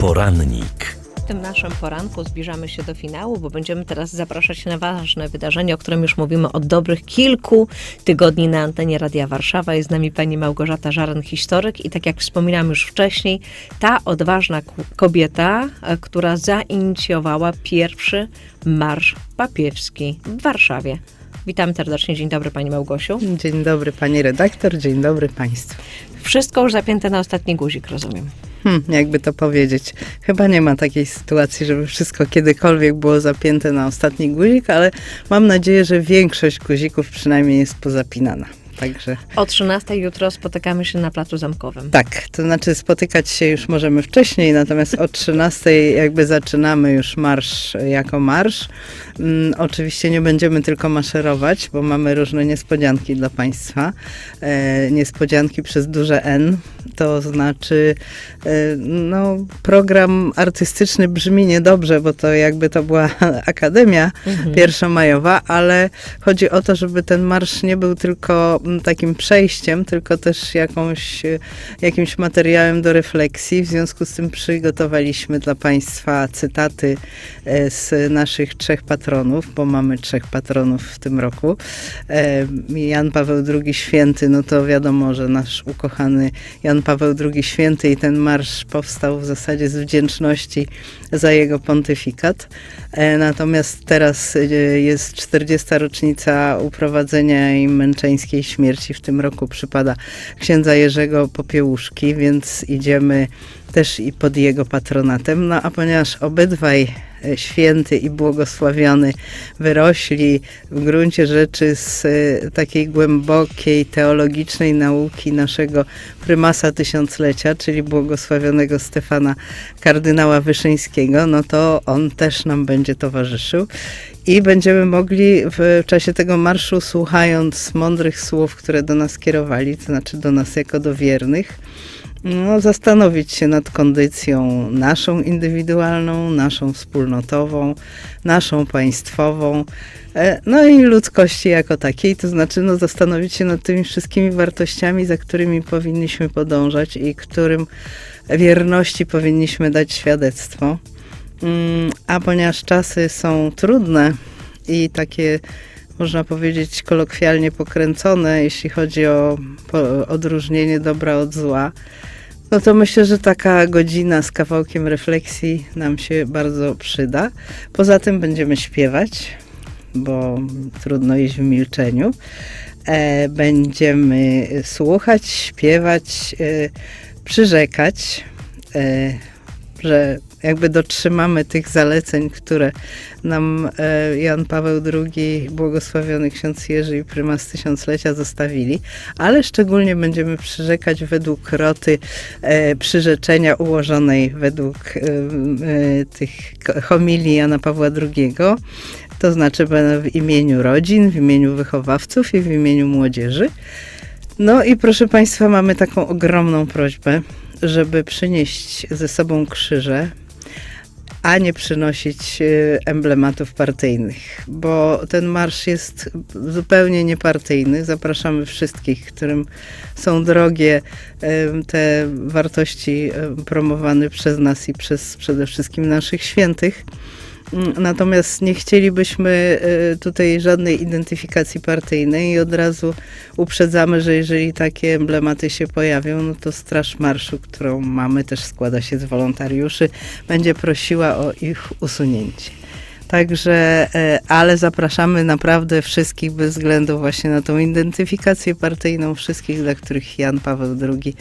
Porannik. W tym naszym poranku zbliżamy się do finału, bo będziemy teraz zapraszać na ważne wydarzenie, o którym już mówimy od dobrych kilku tygodni na antenie Radia Warszawa. Jest z nami pani Małgorzata Żaren, historyk i tak jak wspominałam już wcześniej, ta odważna kobieta, e, która zainicjowała pierwszy marsz papieski w Warszawie. Witam serdecznie, dzień dobry pani Małgosiu. Dzień dobry pani redaktor, dzień dobry państwu. Wszystko już zapięte na ostatni guzik, rozumiem. Hmm, jakby to powiedzieć. Chyba nie ma takiej sytuacji, żeby wszystko kiedykolwiek było zapięte na ostatni guzik, ale mam nadzieję, że większość guzików przynajmniej jest pozapinana. Także O 13 jutro spotykamy się na Placu Zamkowym. tak, to znaczy spotykać się już możemy wcześniej, natomiast o 13 jakby zaczynamy już marsz jako marsz. Mm, oczywiście nie będziemy tylko maszerować, bo mamy różne niespodzianki dla Państwa. E, niespodzianki przez duże N, to znaczy e, no, program artystyczny brzmi niedobrze, bo to jakby to była akademia Mhm. pierwszomajowa, ale chodzi o to, żeby ten marsz nie był tylko takim przejściem, tylko też jakąś, jakimś materiałem do refleksji. W związku z tym przygotowaliśmy dla Państwa cytaty e, z naszych trzech patronów, bo mamy trzech patronów w tym roku. E, Jan Paweł II Święty, no to wiadomo, że nasz ukochany Jan Paweł II Święty i ten marsz powstał w zasadzie z wdzięczności za jego pontyfikat. E, Natomiast teraz jest 40. rocznica uprowadzenia i męczeńskiej śmierci. W tym roku przypada księdza Jerzego Popiełuszki, więc idziemy też i pod jego patronatem. No a ponieważ obydwaj święty i błogosławiony wyrośli w gruncie rzeczy z e, takiej głębokiej teologicznej nauki naszego prymasa tysiąclecia, czyli błogosławionego Stefana kardynała Wyszyńskiego, no to on też nam będzie towarzyszył. I będziemy mogli w czasie tego marszu, słuchając mądrych słów, które do nas kierowali, to znaczy do nas jako do wiernych, no, zastanowić się nad kondycją naszą indywidualną, naszą wspólnotową, naszą państwową, e, no i ludzkości jako takiej, to znaczy no, zastanowić się nad tymi wszystkimi wartościami, za którymi powinniśmy podążać i którym wierności powinniśmy dać świadectwo. Mm, A ponieważ czasy są trudne i takie, można powiedzieć, kolokwialnie pokręcone, jeśli chodzi o odróżnienie dobra od zła, no to myślę, że taka godzina z kawałkiem refleksji nam się bardzo przyda. Poza tym będziemy śpiewać, bo trudno iść w milczeniu. E, będziemy słuchać, śpiewać, e, przyrzekać, e, że jakby dotrzymamy tych zaleceń, które nam e, Jan Paweł II, błogosławiony ksiądz Jerzy i prymas tysiąclecia zostawili, ale szczególnie będziemy przyrzekać według roty e, przyrzeczenia ułożonej według e, tych homilii Jana Pawła II. To znaczy będę w imieniu rodzin, w imieniu wychowawców i w imieniu młodzieży. No i proszę Państwa, mamy taką ogromną prośbę, żeby przynieść ze sobą krzyże, a nie przynosić e, emblematów partyjnych, bo ten marsz jest zupełnie niepartyjny. Zapraszamy wszystkich, którym są drogie em, te wartości em, promowane przez nas i przez przede wszystkim naszych świętych. Natomiast nie chcielibyśmy e, tutaj żadnej identyfikacji partyjnej i od razu uprzedzamy, że jeżeli takie emblematy się pojawią, no to Straż Marszu, którą mamy, też składa się z wolontariuszy, będzie prosiła o ich usunięcie. Także, e, ale zapraszamy naprawdę wszystkich bez względu właśnie na tą identyfikację partyjną, wszystkich, dla których Jan Paweł II,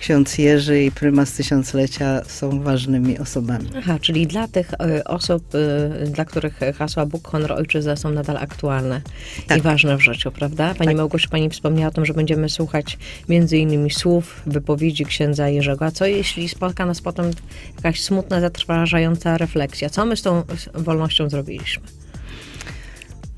ksiądz Jerzy i prymas tysiąclecia są ważnymi osobami. Aha, czyli dla tych e, osób, e, dla których hasła Bóg, honor, ojczyzna są nadal aktualne Tak. i ważne w życiu, prawda? Pani Tak. Małgosiu, pani wspomniała o tym, że będziemy słuchać między innymi słów, wypowiedzi księdza Jerzego. A co jeśli spotka nas potem jakaś smutna, zatrważająca refleksja? Co my z tą wolnością zrobiliśmy?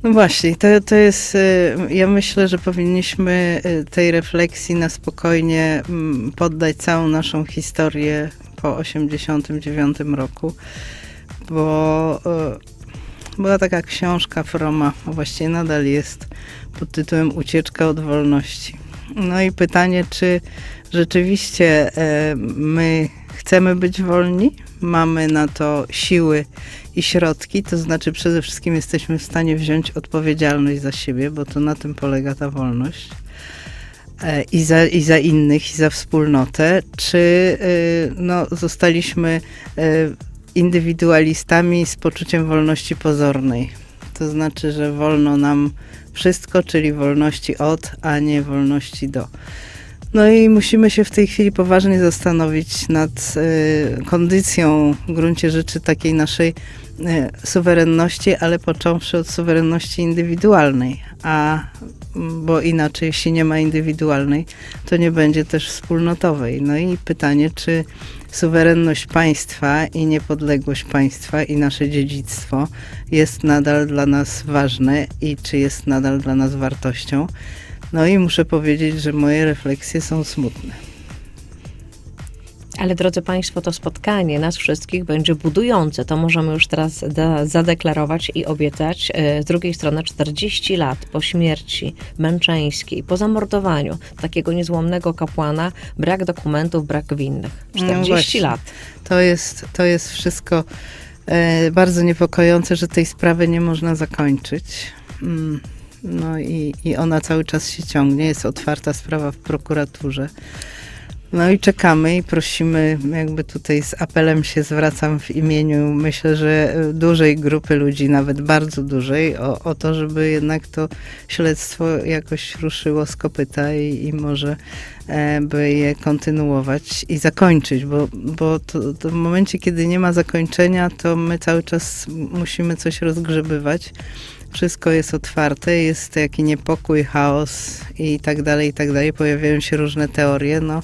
No właśnie, to, to jest, y, ja myślę, że powinniśmy y, tej refleksji na spokojnie mm, poddać całą naszą historię po 89 roku, bo y, była taka książka Froma, a właściwie nadal jest, pod tytułem Ucieczka od wolności. No i pytanie, czy rzeczywiście my chcemy być wolni? Mamy na to siły i środki, to znaczy przede wszystkim jesteśmy w stanie wziąć odpowiedzialność za siebie, bo to na tym polega ta wolność. E, I za, I za innych, i za wspólnotę, czy e, no, zostaliśmy e, indywidualistami z poczuciem wolności pozornej. To znaczy, że wolno nam wszystko, czyli wolności od, a nie wolności do. No i musimy się w tej chwili poważnie zastanowić nad y, kondycją w gruncie rzeczy takiej naszej y, suwerenności, ale począwszy od suwerenności indywidualnej, a bo inaczej, jeśli nie ma indywidualnej, to nie będzie też wspólnotowej. No i pytanie, czy suwerenność państwa i niepodległość państwa i nasze dziedzictwo jest nadal dla nas ważne i czy jest nadal dla nas wartością. No i muszę powiedzieć, że moje refleksje są smutne. Ale drodzy Państwo, to spotkanie nas wszystkich będzie budujące. To możemy już teraz zadeklarować i obiecać. E, Z drugiej strony 40 lat po śmierci męczeńskiej, po zamordowaniu takiego niezłomnego kapłana, brak dokumentów, brak winnych. No 40 właśnie. lat. To jest, to jest wszystko e, bardzo niepokojące, że tej sprawy nie można zakończyć. Mm, No i, i ona cały czas się ciągnie. Jest otwarta sprawa w prokuraturze. No i czekamy i prosimy, jakby tutaj z apelem się zwracam w imieniu, myślę, że dużej grupy ludzi, nawet bardzo dużej, o, o to, żeby jednak to śledztwo jakoś ruszyło z kopyta i, i może e, by je kontynuować i zakończyć, bo, bo to, to w momencie, kiedy nie ma zakończenia, to my cały czas musimy coś rozgrzebywać. Wszystko jest otwarte, jest taki niepokój, chaos i tak dalej, i tak dalej. Pojawiają się różne teorie, no.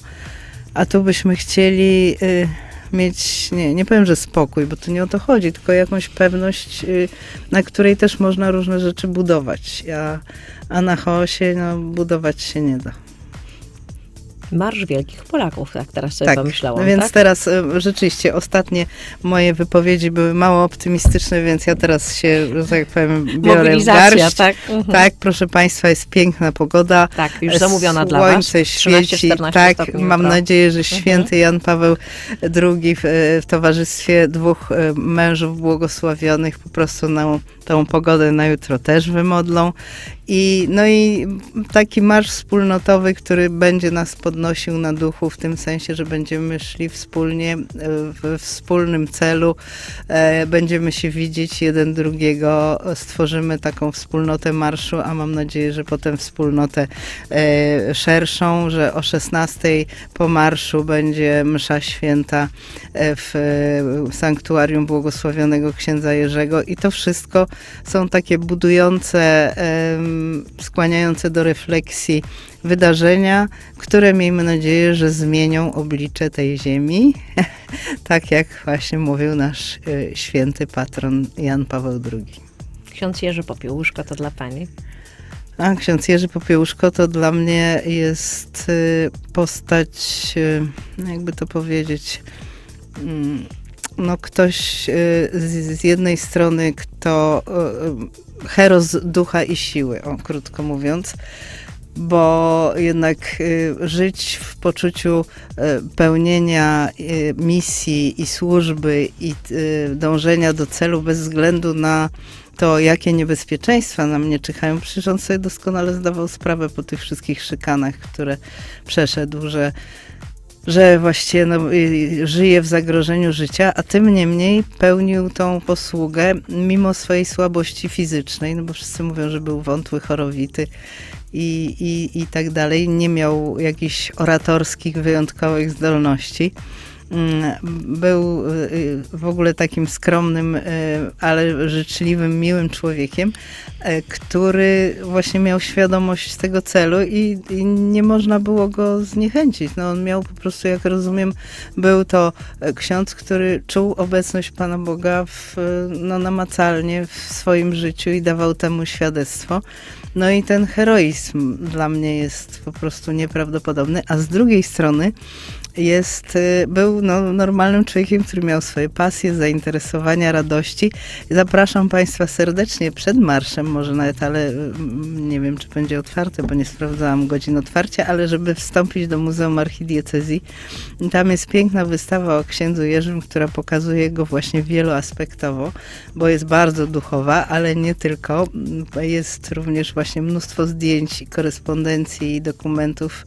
A tu byśmy chcieli y, mieć, nie, nie powiem, że spokój, bo to nie o to chodzi, tylko jakąś pewność, y, na której też można różne rzeczy budować. A, a na chaosie no, budować się nie da. Marsz Wielkich Polaków, tak teraz sobie Tak, pomyślałam. No więc tak? teraz y, rzeczywiście ostatnie moje wypowiedzi były mało optymistyczne, więc ja teraz się, że tak powiem, biorę w garść. tak? Mhm. Tak, proszę Państwa, jest piękna pogoda. Tak, już zamówiona dla Was. Słońce świeci, 13-14 tak. Mam jutro. nadzieję, że Mhm. święty Jan Paweł II w, w towarzystwie dwóch e, mężów błogosławionych po prostu na tą pogodę na jutro też wymodlą. I, no i taki marsz wspólnotowy, który będzie nas podnosił na duchu w tym sensie, że będziemy szli wspólnie e, w wspólnym celu, e, będziemy się widzieć jeden drugiego, stworzymy taką wspólnotę marszu, a mam nadzieję, że potem wspólnotę e, szerszą, że o 16 po marszu będzie msza święta w sanktuarium błogosławionego księdza Jerzego i to wszystko są takie budujące, skłaniające do refleksji wydarzenia, które miejmy nadzieję, że zmienią oblicze tej ziemi, tak jak właśnie mówił nasz e, święty patron Jan Paweł II. Ksiądz Jerzy Popiełuszko, to dla Pani. A ksiądz Jerzy Popiełuszko to dla mnie jest y, postać, y, jakby to powiedzieć, mm, no ktoś y, z, z jednej strony, kto y, y, heros ducha i siły, o, krótko mówiąc, bo jednak żyć w poczuciu pełnienia misji i służby i dążenia do celu bez względu na to, jakie niebezpieczeństwa na mnie czyhają, przecież on sobie doskonale zdawał sprawę po tych wszystkich szykanach, które przeszedł, że, że właściwie no, żyje w zagrożeniu życia, a tym niemniej pełnił tą posługę mimo swojej słabości fizycznej, no bo wszyscy mówią, że był wątły, chorowity i, i, i tak dalej. Nie miał jakichś oratorskich, wyjątkowych zdolności. Był y, w ogóle takim skromnym, y, ale życzliwym, miłym człowiekiem, y, który właśnie miał świadomość tego celu i, i nie można było go zniechęcić. No, on miał po prostu, jak rozumiem, był to ksiądz, który czuł obecność Pana Boga w, no, namacalnie w swoim życiu i dawał temu świadectwo. No i ten heroizm dla mnie jest po prostu nieprawdopodobny, a z drugiej strony jest, y, był no, normalnym człowiekiem, który miał swoje pasje, zainteresowania, radości. Zapraszam Państwa serdecznie przed marszem, może nawet, ale mm, nie wiem, czy będzie otwarte, bo nie sprawdzałam godzin otwarcia, ale żeby wstąpić do Muzeum Archidiecezji. Tam jest piękna wystawa o księdzu Jerzym, która pokazuje go właśnie wieloaspektowo, bo jest bardzo duchowa, ale nie tylko. Jest również właśnie mnóstwo zdjęć, korespondencji i dokumentów,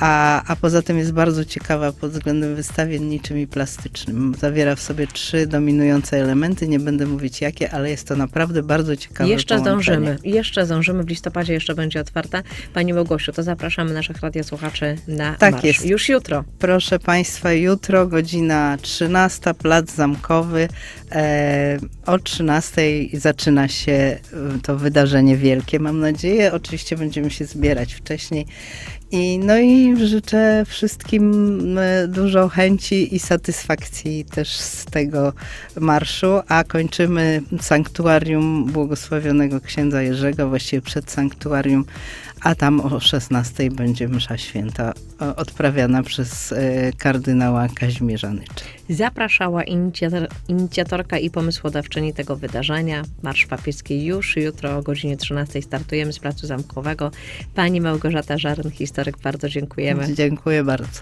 a, a poza tym jest bardzo ciekawa pod względem wystawienniczym i plastycznym. Zawiera w sobie trzy dominujące elementy, nie będę mówić jakie, ale jest to naprawdę bardzo ciekawe Jeszcze połączenie. zdążymy, jeszcze zdążymy, w listopadzie jeszcze będzie otwarta. Pani Małgosiu, to zapraszamy naszych radiosłuchaczy na Tak marsz. jest. Już jutro. Proszę Państwa, jutro godzina 13, Plac Zamkowy. E, o 13 zaczyna się e, to wydarzenie wielkie, mam nadzieję. Oczywiście będziemy się zbierać wcześniej. I, no i życzę wszystkim e, dużo chęci i satysfakcji też z tego marszu, a kończymy sanktuarium błogosławionego księdza Jerzego, właściwie przed sanktuarium, a tam o 16 będzie msza święta odprawiana przez e, kardynała Kazimierza Nycza. Zapraszała inicjator, inicjatorka i pomysłodawczyni tego wydarzenia. Marsz Papieski już jutro o godzinie 13 startujemy z Placu Zamkowego. Pani Małgorzata Żaryn, historyk, bardzo dziękujemy. Dziękuję bardzo.